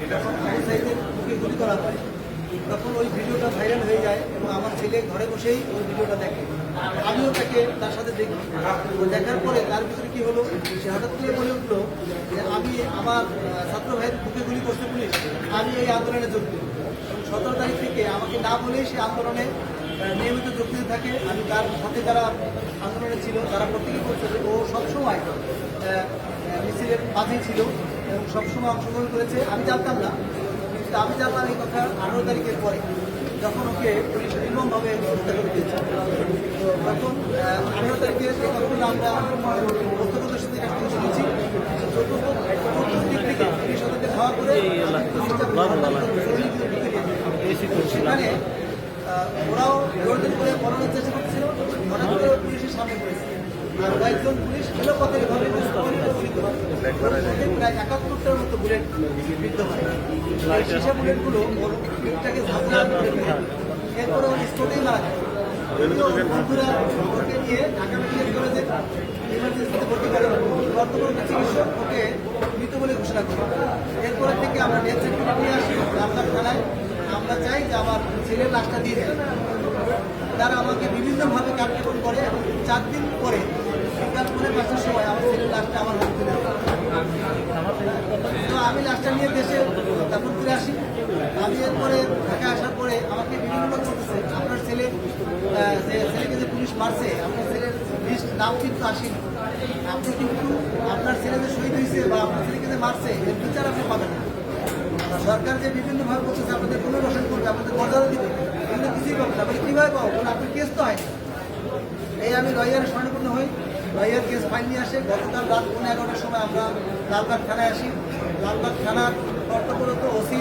বুকে গুলি করা হয়। তখন ওই ভিডিওটা ভাইরাল হয়ে যায় এবং আমার ছেলে ঘরে বসেই ওই ভিডিওটা দেখে। আমিও তাকে তার সাথে দেখি। দেখার পরে তার ভিতরে কি হলো, সে হঠাৎ করে বলে উঠল যে আমি আমার ছাত্র ভাইয়ের বুকে গুলি করছে পুলিশ। আমি এই আন্দোলনে যোগ দিই এবং সতেরো তারিখ থেকে আমাকে না বলেই সে আন্দোলনে নিয়মিত যোগ দিতে থাকে। আমি তার সাথে যারা আন্দোলনে ছিল, তারা প্রত্যেকেই বলছে ও সবসময় মিছিলের মাঝে ছিল। এবং সবসময় অংশগ্রহণ করেছে আমি জানতাম না কিন্তু আমি জানলাম এই কথা আঠারো তারিখের পরে যখন ওকে পুলিশ নির্মমভাবে হত্যা করে দিয়েছে। তো তখন আঠারো তারিখে কথাগুলো আমরা প্রত্যক্ষদর্শীদের কাছ থেকে শুনেছি চতুর্থ চতুর্থ দিক থেকে পুলিশ ওদেরকে ধাওয়া করে সেখানে ওরাও জোরদার করে পড়ানোর চেষ্টা করছিল হঠাৎ করে পুলিশের সামনে পড়েছে। আর কয়েকজন মৃত বলে ঘোষণা করে। এরপরে থেকে আমরা ডেথ সার্টিফিকেট নিয়ে আসি। রামদার থানায়। আমরা চাই যে আমার ছেলের লাশটা দিয়ে দেয় তারা আমাকে বিভিন্নভাবে কার্যক্রম করে এবং চার দিন পরে বিকাল পাঁচটার সময় আমার ছেলের লাশটা আমার হাতে দেয়। তো আমি লাশটা নিয়ে দেশে তারপর ফিরে আসি। আমি এরপরে ঢাকা আসার পরে আমাকে বিভিন্ন লোক বলতেছে, আপনার ছেলে ছেলেকে যে পুলিশ মারছে, আপনার ছেলের লিস্ট নাম কিন্তু আসেনি। আপনি কিন্তু আপনার ছেলে যে শহীদ হয়েছে বা আপনার ছেলেকে যে মারছে, এর বিচার আপনি পাবেন না। সরকার যে বিভিন্নভাবে বলতেছে, আপনাদের পুনর্বাসন করবে, আপনাদের মর্যাদা দিবে কিন্তু কিছুই পাবো না আপনি কেস তো হয়নি। এই আমি লয়ারের স্বর্ণপূর্ণ হই। লয়ার কেস ফাইল নিয়ে আসে। গতকাল রাত পৌনে এগারোটার সময় আমরা লালবাগ থানায় আসি। লালবাগ থানার কর্তব্যরত ওসি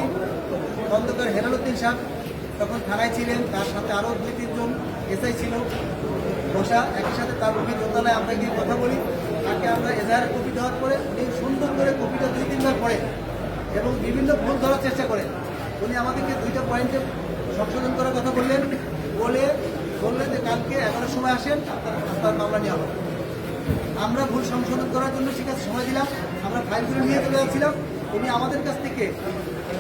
খন্দকার হেলালুদ্দিন সাহেব তখন থানায় ছিলেন। তার সাথে আরও দুই তিনজন এসআই ছিল। বসা, একই সাথে তার দোতলায় আমরা গিয়ে কথা বলি। তাকে আমরা এজাহারের কপি দেওয়ার পরে উনি সুন্দর করে কপিটা দুই, তিনবার পড়ে এবং বিভিন্ন ভুল ধরার চেষ্টা করেন। উনি আমাদেরকে দুইটা পয়েন্টে সংশোধন করার কথা বললেন। বলে বললেন যে কালকে এগারোটার সময় আসেন আপনার মামলা নেওয়া হবে। আমরা ভুল সংশোধন করার জন্য সে কাছে সময় দিলাম, আমরা ফাইলগুলো নিয়ে চলে যাচ্ছিলাম। উনি আমাদের কাছ থেকে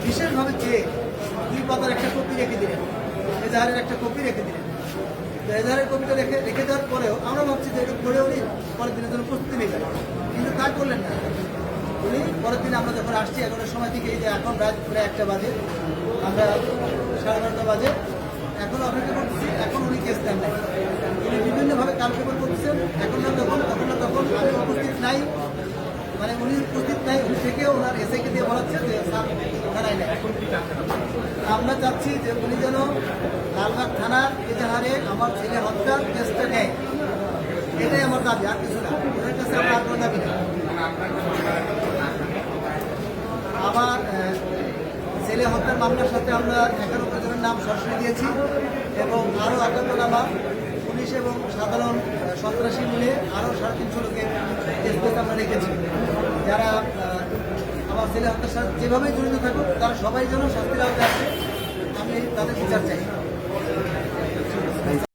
বিশেষভাবে চেয়ে দুই পাতার একটা কপি রেখে দিলেন, এজাহারের একটা কপি রেখে দিলেন। তো এজাহারের কপিটা রেখে রেখে দেওয়ার পরেও আমরা ভাবছি যে এটা করে উনি পরের দিনের জন্য প্রস্তুতি নিয়ে যাবেন। কিন্তু তা করলেন না। উনি পরের দিন আমরা যখন আসছি, এগারোটার সময় থেকে এই যে এখন রাত প্রায় একটা বাজে, আমরা সাড়ে বারোটা বাজে। এখন অপেক্ষা উনি নাই। উনি বিভিন্নভাবে কালপেপার করছেন। এখন না তখন তখন না তখন আমি উপস্থিত নাই। মানে উনি উপস্থিত নাই উনি থেকে ওনার এসআইকে দিয়ে বলাচ্ছে যে স্যার থানায় নেই। আমরা চাচ্ছি যে উনি যেন লালবাগ থানার এজাহারে আমার ছেলে হত্যার কেসটা নেয়। এটাই আমার দাবি আর কিছু না। ওনার কাছে আমার আর কোনো দাবি নেই আমার ছেলে হত্যার মামলার সাথে আমরা এগারো জনের নাম সরাসরি দিয়েছি এবং আরও আটান্ন নামা পুলিশ এবং সাধারণ সন্ত্রাসী মিলে আরও সাড়ে তিনশো লোকের কেসগুলোকে আমরা রেখেছি। যারা আমার ছেলে হত্যার সাথে যেভাবেই জড়িত থাকুক, তারা সবাই যেন শাস্তির আওতায় আসে। আমি তাদের বিচার চাই।